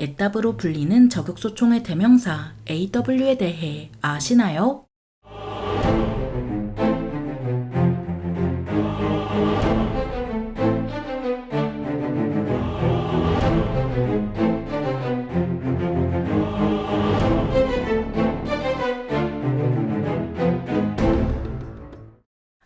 에따브로 불리는 저격소총의 대명사 AW에 대해 아시나요?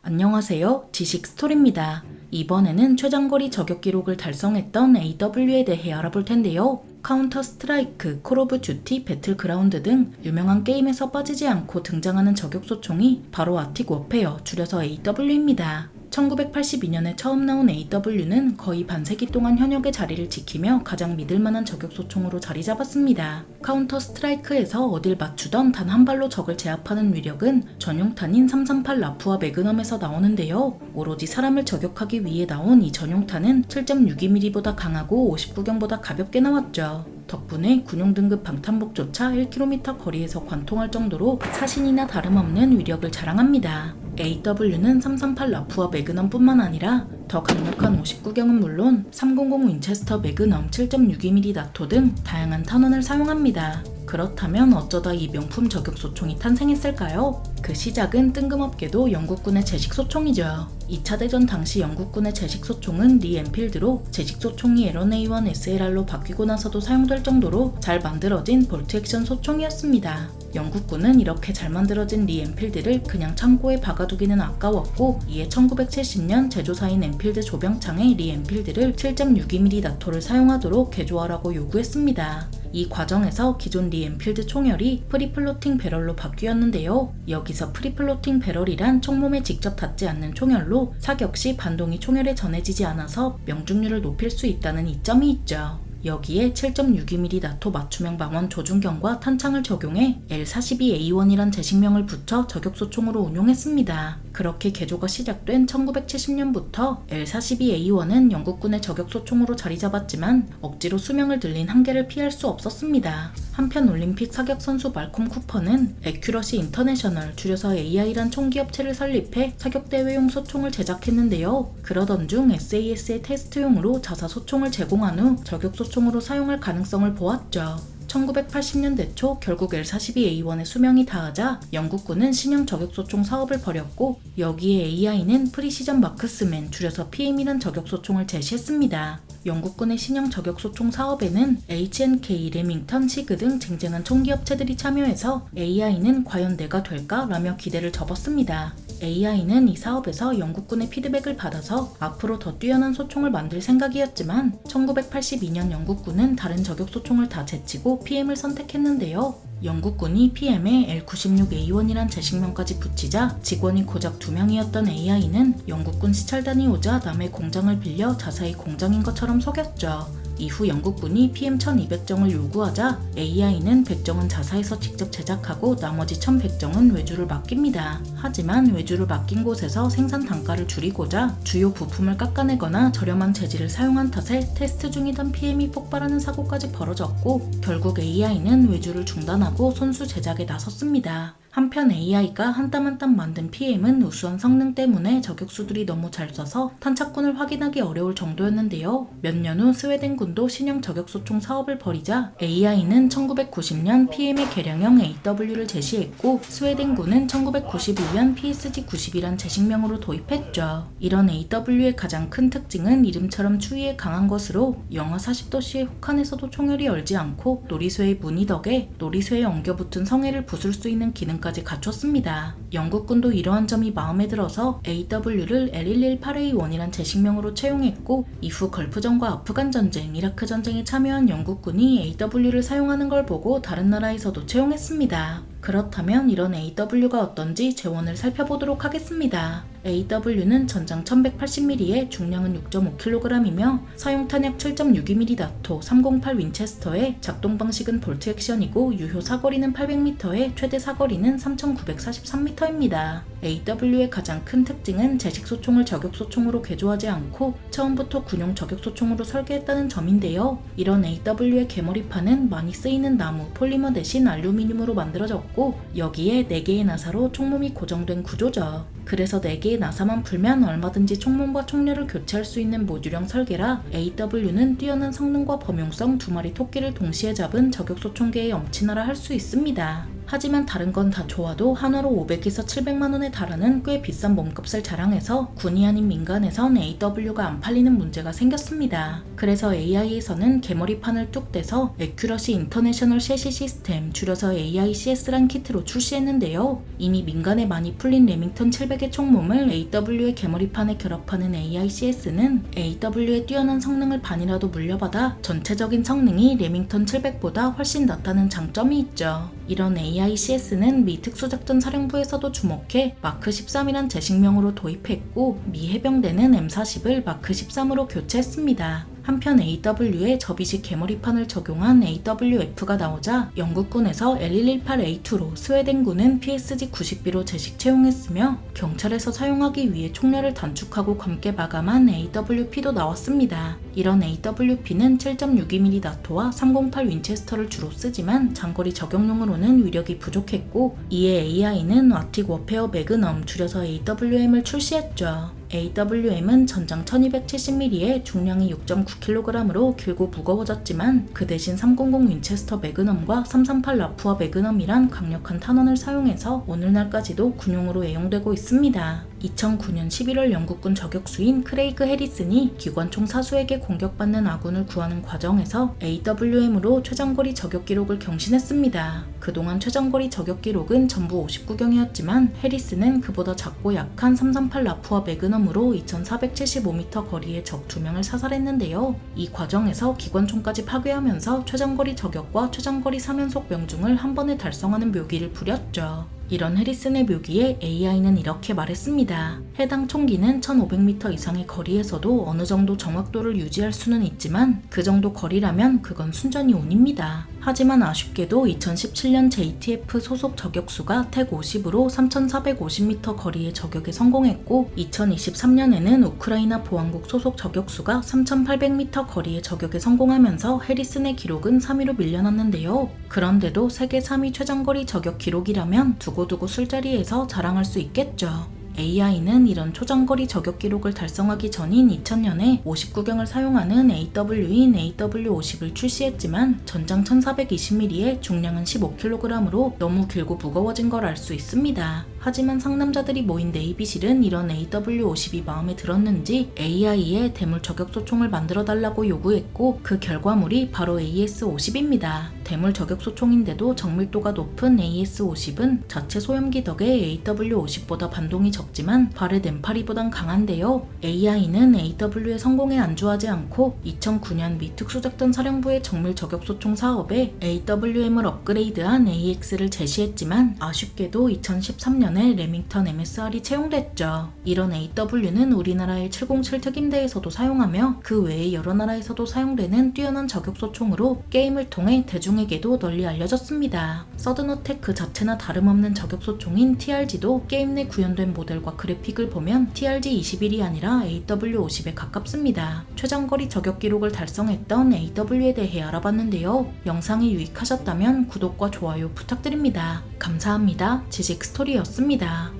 안녕하세요. 지식 스토리입니다. 이번에는 최장거리 저격 기록을 달성했던 AW에 대해 알아볼 텐데요. 카운터 스트라이크, 콜 오브 듀티, 배틀그라운드 등 유명한 게임에서 빠지지 않고 등장하는 저격소총이 바로 아틱 워페어, 줄여서 AW입니다. 1982년에 처음 나온 AW는 거의 반세기 동안 현역의 자리를 지키며 가장 믿을만한 저격 소총으로 자리 잡았습니다. 카운터 스트라이크에서 어딜 맞추던 단 한 발로 적을 제압하는 위력은 전용탄인 338 라프와 매그넘에서 나오는데요. 오로지 사람을 저격하기 위해 나온 이 전용탄은 7.62mm보다 강하고 59경보다 가볍게 나왔죠. 덕분에 군용 등급 방탄복조차 1km 거리에서 관통할 정도로 사신이나 다름없는 위력을 자랑합니다. AW는 338 라프와 매그넘뿐만 아니라 더 강력한 59경은 물론 300 윈체스터 매그넘 7.62mm 나토 등 다양한 탄원을 사용합니다. 그렇다면 어쩌다 이 명품 저격 소총이 탄생했을까요? 그 시작은 뜬금없게도 영국군의 제식 소총이죠. 2차 대전 당시 영국군의 제식 소총은 리 엔필드로 제식 소총이 LNA1 SLR로 바뀌고 나서도 사용될 정도로 잘 만들어진 볼트 액션 소총이었습니다. 영국군은 이렇게 잘 만들어진 리 엔필드를 그냥 창고에 박아두기는 아까웠고 이에 1970년 제조사인 엔필드 조병창에 리 엔필드를 7.62mm 나토를 사용하도록 개조하라고 요구했습니다. 이 과정에서 기존 리 엔필드 총열이 프리플로팅 배럴로 바뀌었는데요. 여기 서 프리플로팅 배럴이란 총몸에 직접 닿지 않는 총열로 사격 시 반동이 총열에 전해지지 않아서 명중률을 높일 수 있다는 이점이 있죠. 여기에 7.62mm 나토 맞춤형 방원 조준경과 탄창을 적용해 L42A1이란 제식명을 붙여 저격소총으로 운용했습니다. 그렇게 개조가 시작된 1970년부터 L42A1은 영국군의 저격소총으로 자리 잡았지만 억지로 수명을 늘린 한계를 피할 수 없었습니다. 한편 올림픽 사격 선수 말콤 쿠퍼는 에큐러시 인터내셔널 줄여서 AI란 총기업체를 설립해 사격 대회용 소총을 제작했는데요. 그러던 중 SAS의 테스트용으로 자사 소총을 제공한 후 저격 소총으로 사용할 가능성을 보았죠. 1980년대 초 결국 L-42A1의 수명이 다하자 영국군은 신형 저격소총 사업을 벌였고 여기에 AI는 프리시전 마크스맨 줄여서 PM이란 저격소총을 제시했습니다. 영국군의 신형 저격 소총 사업에는 H&K, 레밍턴, 시그 등 쟁쟁한 총기업체들이 참여해서 AI는 과연 내가 될까? 라며 기대를 접었습니다. AI는 이 사업에서 영국군의 피드백을 받아서 앞으로 더 뛰어난 소총을 만들 생각이었지만 1982년 영국군은 다른 저격 소총을 다 제치고 PM을 선택했는데요. 영국군이 PM에 L96A1이란 제식명까지 붙이자 직원이 고작 2명이었던 AI는 영국군 시찰단이 오자 남의 공장을 빌려 자사히 공장인 것처럼 속였죠. 이후 영국군이 PM1200정을 요구하자 AI는 100정은 자사에서 직접 제작하고 나머지 1100정은 외주를 맡깁니다. 하지만 외주를 맡긴 곳에서 생산 단가를 줄이고자 주요 부품을 깎아내거나 저렴한 재질을 사용한 탓에 테스트 중이던 PM이 폭발하는 사고까지 벌어졌고 결국 AI는 외주를 중단하고 손수 제작에 나섰습니다. 한편 AI가 한 땀 한 땀 만든 PM은 우수한 성능 때문에 저격수들이 너무 잘 쏴서 탄착군을 확인하기 어려울 정도였는데요. 몇 년 후 스웨덴군도 신형 저격소총 사업을 벌이자 AI는 1990년 PM의 개량형 AW를 제시했고 스웨덴군은 1991년 PSG-90이란 제식명으로 도입했죠. 이런 AW의 가장 큰 특징은 이름처럼 추위에 강한 것으로 영하 40도씨의 혹한에서도 총열이 얼지 않고 놀이쇠의 무늬 덕에 놀이쇠에 엉겨붙은 성해를 부술 수 있는 기능 까지 갖췄습니다. 영국군도 이러한 점이 마음에 들어서 AW를 L118A1이란 제식명으로 채용했고 이후 걸프전과 아프간 전쟁, 이라크 전쟁에 참여한 영국군이 AW를 사용하는 걸 보고 다른 나라에서도 채용했습니다. 그렇다면 이런 AW가 어떤지 재원을 살펴보도록 하겠습니다. AW는 전장 1180mm에 중량은 6.5kg이며 사용 탄약 7.62mm 나토 308 윈체스터의 작동 방식은 볼트 액션이고 유효 사거리는 800m에 최대 사거리는 3943m입니다. AW의 가장 큰 특징은 제식 소총을 저격 소총으로 개조하지 않고 처음부터 군용 저격 소총으로 설계했다는 점인데요. 이런 AW의 개머리판은 많이 쓰이는 나무, 폴리머 대신 알루미늄으로 만들어졌고 있고 여기에 4개의 나사로 총몸이 고정된 구조죠. 그래서 4개의 나사만 풀면 얼마든지 총몸과 총렬을 교체할 수 있는 모듈형 설계라 AW는 뛰어난 성능과 범용성 두 마리 토끼를 동시에 잡은 저격소 총계의 엄친아라 할 수 있습니다. 하지만 다른 건 다 좋아도 한화로 500에서 700만 원에 달하는 꽤 비싼 몸값을 자랑해서 군이 아닌 민간에선 AW가 안 팔리는 문제가 생겼습니다. 그래서 AI에서는 개머리판을 뚝 떼서 에큐러시 인터내셔널 셰시 시스템 줄여서 AICS란 키트로 출시했는데요. 이미 민간에 많이 풀린 레밍턴 700의 총몸을 AW의 개머리판에 결합하는 AICS는 AW의 뛰어난 성능을 반이라도 물려받아 전체적인 성능이 레밍턴 700보다 훨씬 낫다는 장점이 있죠. 이런 AICS는 미 특수작전 사령부에서도 주목해 마크 13이란 제식명으로 도입했고 미 해병대는 M40을 마크 13으로 교체했습니다. 한편 AW에 접이식 개머리판을 적용한 AWF가 나오자 영국군에서 L118A2로 스웨덴군은 PSG 90B로 재식 채용했으며 경찰에서 사용하기 위해 총열을 단축하고 검게 마감한 AWP도 나왔습니다. 이런 AWP는 7.62mm 나토와 308 윈체스터를 주로 쓰지만 장거리 적용용으로는 위력이 부족했고 이에 AI는 와틱 워페어 매그넘 줄여서 AWM을 출시했죠. AWM은 전장 1270mm에 중량이 6.9kg으로 길고 무거워졌지만 그 대신 300 윈체스터 매그넘과 338 라프와 매그넘이란 강력한 탄원을 사용해서 오늘날까지도 군용으로 애용되고 있습니다. 2009년 11월 영국군 저격수인 크레이그 해리슨이 기관총 사수에게 공격받는 아군을 구하는 과정에서 AWM으로 최장거리 저격 기록을 경신했습니다. 그동안 최장거리 저격 기록은 전부 59경이었지만 해리슨은 그보다 작고 약한 338 라프와 매그넘으로 2475m 거리의 적 2명을 사살했는데요. 이 과정에서 기관총까지 파괴하면서 최장거리 저격과 최장거리 3연속 명중을 한 번에 달성하는 묘기를 부렸죠. 이런 해리슨의 묘기에 AI는 이렇게 말했습니다. 해당 총기는 1500m 이상의 거리에서도 어느 정도 정확도를 유지할 수는 있지만 그 정도 거리라면 그건 순전히 운입니다. 하지만 아쉽게도 2017년 JTF 소속 저격수가 택 50으로 3450m 거리의 저격에 성공했고 2023년에는 우크라이나 보안국 소속 저격수가 3800m 거리의 저격에 성공하면서 해리슨의 기록은 3위로 밀려났는데요. 그런데도 세계 3위 최장거리 저격 기록이라면 두고두고 술자리에서 자랑할 수 있겠죠. AI는 이런 초장거리 저격 기록을 달성하기 전인 2000년에 59경을 사용하는 AW인 AW50을 출시했지만 전장 1420mm에 중량은 15kg으로 너무 길고 무거워진 걸 알 수 있습니다. 하지만 상남자들이 모인 네이비실은 이런 AW50이 마음에 들었는지 AI의 대물 저격 소 총을 만들어 달라고 요구했고 그 결과물이 바로 AS50입니다. 대물 저격 소 총인데도 정밀도가 높은 AS50은 자체 소염기 덕에 AW50보다 반동이 적지만 발의 램파리보단 강한데요. AI는 AW의 성공에 안주하지 않고 2009년 미 특수작전 사령부의 정밀 저격 소 총 사업에 AWM을 업그레이드한 AX를 제시했지만 아쉽게도 2013년 전에 레밍턴 MSR이 채용됐죠. 이런 AW는 우리나라의 707 특임대에서도 사용하며 그 외의 여러 나라에서도 사용되는 뛰어난 저격 소 총으로 게임을 통해 대중 에게도 널리 알려졌습니다. 서든어택 그 자체나 다름없는 저격소 총인 TRG도 게임 내 구현된 모델과 그래픽을 보면 TRG-21이 아니라 AW50에 가깝습니다. 최장거리 저격 기록을 달성했던 AW에 대해 알아봤는데요. 영상이 유익하셨다면 구독과 좋아요 부탁드립니다. 감사합니다. 지식 스토리였습니다.